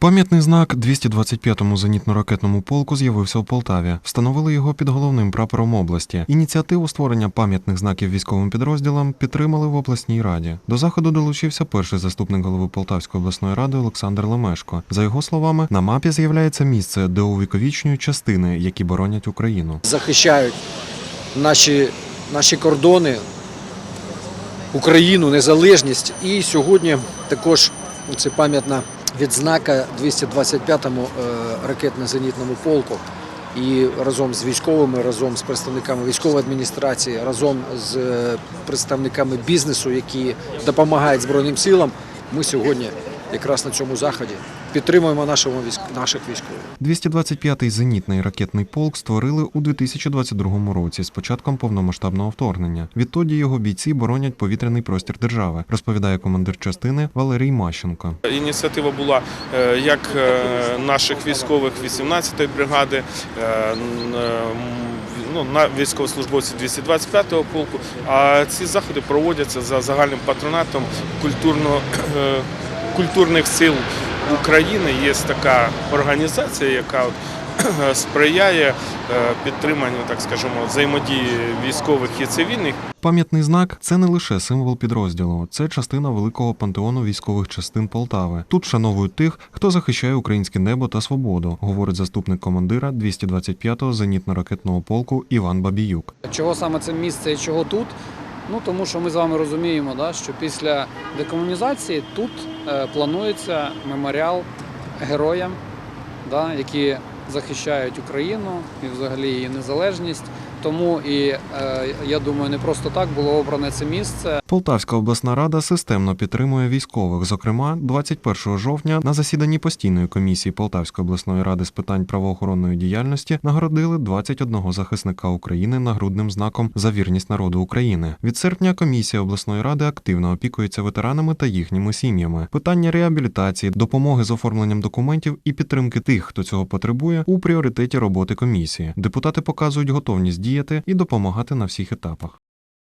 Пам'ятний знак 225-му зенітно-ракетному полку з'явився у Полтаві. Встановили його під головним прапором області. Ініціативу створення пам'ятних знаків військовим підрозділам підтримали в обласній раді. До заходу долучився перший заступник голови Полтавської обласної ради Олександр Лемешко. За його словами, на мапі з'являється місце, де увіковічнюють частини, які боронять Україну. захищають наші, наші кордони, Україну, незалежність. І сьогодні також це пам'ятна відзнака 225-му е, ракетно-зенітному полку. І разом з військовими, разом з представниками військової адміністрації, разом з е, представниками бізнесу, які допомагають Збройним силам, ми сьогодні якраз на цьому заході підтримуємо нашого військ... наших військових. 225-й зенітний ракетний полк створили у 2022 році з початком повномасштабного вторгнення. Відтоді його бійці боронять повітряний простір держави, розповідає командир частини Валерій Мащенко. Ініціатива була е, як е, наших військових 18-ї бригади, е, ну, на військовослужбовців 225-го полку. А ці заходи проводяться за загальним патронатом культурно, культурних сил України. Є така організація, яка от, сприяє е, підтриманню, так скажемо, взаємодії військових і цивільних. Пам'ятний знак це не лише символ підрозділу, це частина великого пантеону військових частин Полтави. Тут вшановують тих, хто захищає українське небо та свободу, говорить заступник командира 225-го зенітно-ракетного полку Іван Бабіюк. Чого саме це місце і чого тут? Ну тому що ми з вами розуміємо, да, що після декомунізації тут е, планується меморіал героям, да, які захищають Україну і взагалі її незалежність. Тому і е, я думаю, не просто так було обране це місце. Полтавська обласна рада системно підтримує військових. Зокрема, 21 жовтня на засіданні постійної комісії Полтавської обласної ради з питань правоохоронної діяльності нагородили 21 захисника України нагрудним знаком за вірність народу України. Від серпня комісія обласної ради активно опікується ветеранами та їхніми сім'ями. Питання реабілітації, допомоги з оформленням документів і підтримки тих, хто цього потребує, у пріоритеті роботи комісії. Депутати показують готовність діяти і допомагати на всіх етапах.